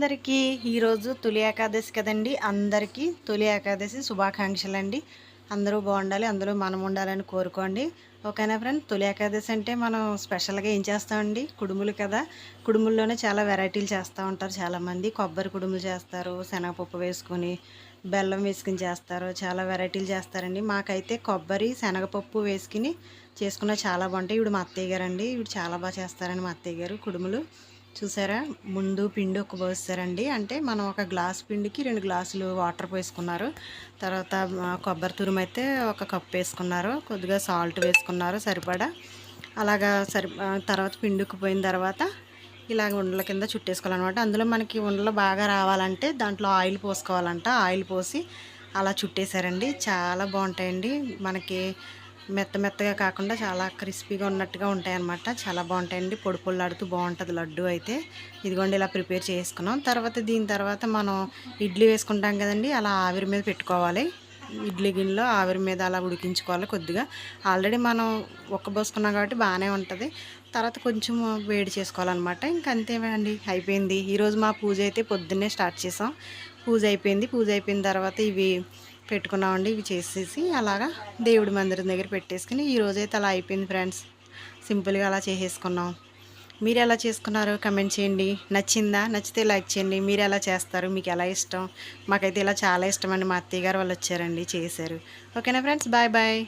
అందరికీ ఈరోజు తొలి ఏకాదశి కదండి. అందరికీ తొలి ఏకాదశి శుభాకాంక్షలు అండి అందరూ బాగుండాలి అందరూ మనం ఉండాలని కోరుకోండి. ఓకేనా ఫ్రెండ్? తొలి ఏకాదశి అంటే మనం స్పెషల్గా ఏం చేస్తామండి? కుడుములు కదా. కుడుముల్లోనే చాలా వెరైటీలు చేస్తూ ఉంటారు చాలామంది. కొబ్బరి కుడుములు చేస్తారు శనగపప్పు వేసుకొని బెల్లం వేసుకుని చేస్తారు చాలా వెరైటీలు చేస్తారండి. మాకైతే కొబ్బరి శనగపప్పు వేసుకుని చేసుకున్న చాలా బాగుంటాయి. ఇప్పుడు మా అత్తయ్య గారు అండి ఇప్పుడు చాలా బాగా చేస్తారండి మా అత్తయ్య గారు కుడుములు. చూసారా? ముందు పిండి ఒక పోస్తారండి. అంటే మనం ఒక గ్లాస్ పిండికి రెండు గ్లాసులు వాటర్ పోసుకున్నారు. తర్వాత కొబ్బరి తురుము అయితే ఒక కప్పు వేసుకున్నారు. కొద్దిగా సాల్ట్ వేసుకున్నారు సరిపడా. అలాగా సరి తర్వాత పిండి ఉక్కిపోయిన తర్వాత ఇలాగ ఉండల కింద చుట్టేసుకోవాలన్నమాట. అందులో మనకి ఉండలు బాగా రావాలంటే దాంట్లో ఆయిల్ పోసుకోవాలంట. ఆయిల్ పోసి అలా చుట్టేశారండి. చాలా బాగుంటాయండి. మనకి మెత్త మెత్తగా కాకుండా చాలా క్రిస్పీగా ఉన్నట్టుగా ఉంటాయన్నమాట. చాలా బాగుంటాయండి. పొడి పొళ్ళాడుతూ బాగుంటుంది లడ్డు అయితే. ఇదిగోండి ఇలా ప్రిపేర్ చేసుకున్నాం. తర్వాత దీని తర్వాత మనం ఇడ్లీ వేసుకుంటాం కదండి. అలా ఆవిరి మీద పెట్టుకోవాలి. ఇడ్లీ గిన్నెలో ఆవిరి మీద అలా ఉడికించుకోవాలి కొద్దిగా. ఆల్రెడీ మనం ఒక్కబోసుకున్నాం కాబట్టి బాగానే ఉంటుంది. తర్వాత కొంచెం వేడి చేసుకోవాలన్నమాట. ఇంక అంతేనండి అయిపోయింది. ఈరోజు మా పూజ అయితే పొద్దున్నే స్టార్ట్ చేసాం. పూజ అయిపోయింది. పూజ అయిపోయిన తర్వాత ఇవి పెట్టుకున్నామండి. ఇవి చేసేసి అలాగా దేవుడి మందిరం దగ్గర పెట్టేసుకుని ఈ రోజైతే అలా అయిపోయింది ఫ్రెండ్స్. సింపుల్గా అలా చేసేసుకున్నాం. మీరు ఎలా చేసుకున్నారు కమెంట్ చేయండి. నచ్చిందా? నచ్చితే లైక్ చేయండి. మీరు ఎలా చేస్తారు? మీకు ఎలా ఇష్టం? మాకైతే ఇలా చాలా ఇష్టం అండి. మా అత్తయ్య గారు వాళ్ళు వచ్చారండి చేశారు. ఓకేనా ఫ్రెండ్స్? Bye bye.